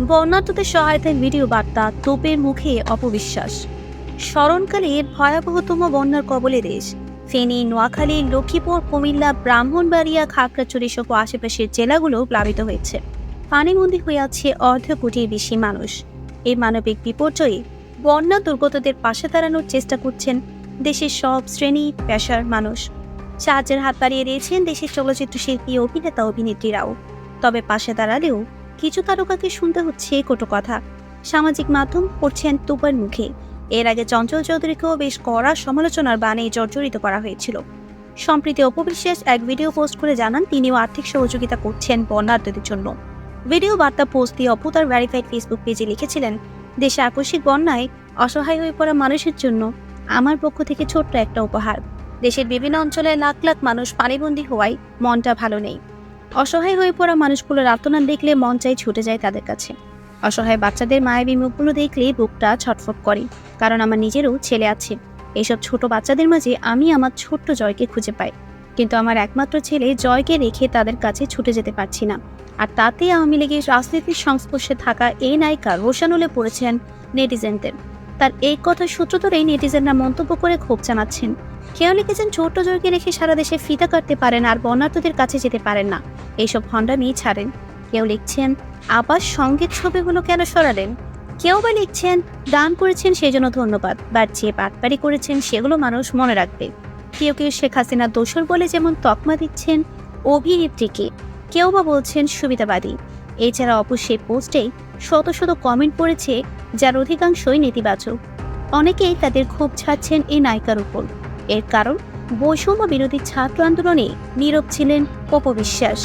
বন্যার্থদের সহায়তায় ভিডিও বার্তা, তোপের মুখে অপবিশ্বাস। স্মরণকালে ভয়াবহতম বন্যার কবলে দেশ। ফেনী, নোয়াখালী, লক্ষ্মীপুর, কুমিল্লা, ব্রাহ্মণবাড়িয়া, খাগড়াছড়ি সহ আশেপাশের জেলাগুলো প্লাবিত হয়েছে। পানিবন্দী হয়ে আছে অর্ধ কোটির বেশি মানুষ। এই মানবিক বিপর্যয়ে বন্যা দুর্গতদের পাশে দাঁড়ানোর চেষ্টা করছেন দেশের সব শ্রেণি পেশার মানুষ। সাহায্যের হাত বাড়িয়ে দিয়েছেন দেশের চলচ্চিত্র শিল্পী অভিনেতা, অভিনেত্রীরাও। তবে পাশে দাঁড়ালেও কিছু তারকাকে শুনতে হচ্ছে কটু কথা। সামাজিক মাধ্যম পড়ছেন তুপার মুখে। এর আগে চঞ্চল চৌধুরীকেও বেশ কড়া সমালোচনার বাণে জর্জরিত করা হয়েছিল। সম্প্রীতি অপবিশ্বাস এক ভিডিও পোস্ট করে জানান, তিনিও আর্থিক সহযোগিতা করছেন বন্যার্থদের জন্য। ভিডিও বার্তা পোস্ট দিয়ে অপু তার ভ্যারিফাইড ফেসবুক পেজে লিখেছিলেন, দেশে আকস্মিক বন্যায় অসহায় হয়ে পড়া মানুষের জন্য আমার পক্ষ থেকে ছোট্ট একটা উপহার। দেশের বিভিন্ন অঞ্চলে লাখ লাখ মানুষ পানিবন্দী হওয়ায় মনটা ভালো নেই। অসহায় হয়ে পড়া মানুষগুলোর আর্তনাদ দেখলে মন চাই ছুটে যায় তাদের কাছে। অসহায় বাচ্চাদের মায়াবী মুখগুলো দেখলে বুকটা ছটফট করে, কারণ আমার নিজেরও ছেলে আছে। এইসব ছোট বাচ্চাদের মাঝে আমি আমার ছোট্ট জয়কে খুঁজে পাই। কিন্তু আমার একমাত্র ছেলে জয়কে রেখে তাদের কাছে ছুটে যেতে পারছি না। আর তাতে আওয়ামী লীগের রাজনীতির সংস্পর্শে থাকা এই নায়িকা রোশানুলে পড়েছেন নেটিজেনদের। তার এই কথা সূত্র ধরেই নেটিজেনরা মন্তব্য করে ক্ষোভ জানাচ্ছেন। কেউ লিখেছেন, ছোট্ট জয়কে রেখে সারা দেশে ফিতা কাটতে পারেন আর বন্যার্থদের কাছে যেতে পারেন না। এইসব হন্ডামি ছাড়েন। কেউ লিখছেন, আবার সংগীত ছবিগুলো কেন সরালেন? কেউ বা লিখছেন, দান করেছেন সেই জন্য ধন্যবাদ বা যে বাটপারি করেছেন সেগুলো মানুষ মনে রাখবে। কেউ কেউ শেখ হাসিনা দোসর বলে যেমন তকমা দিচ্ছেন অভিনেত্রীকে কেউ বা বলছেন, সুবিধাবাদী। এছাড়া অবশ্যই পোস্টেই শত শত কমেন্ট পড়েছে যার অধিকাংশই নেতিবাচক। অনেকেই তাদের ক্ষোভ ছাড়ছেন এই নায়িকার উপর। এর কারণ বৈষম্য বিরোধী ছাত্র আন্দোলনে নীরব ছিলেন অপবিশ্বাস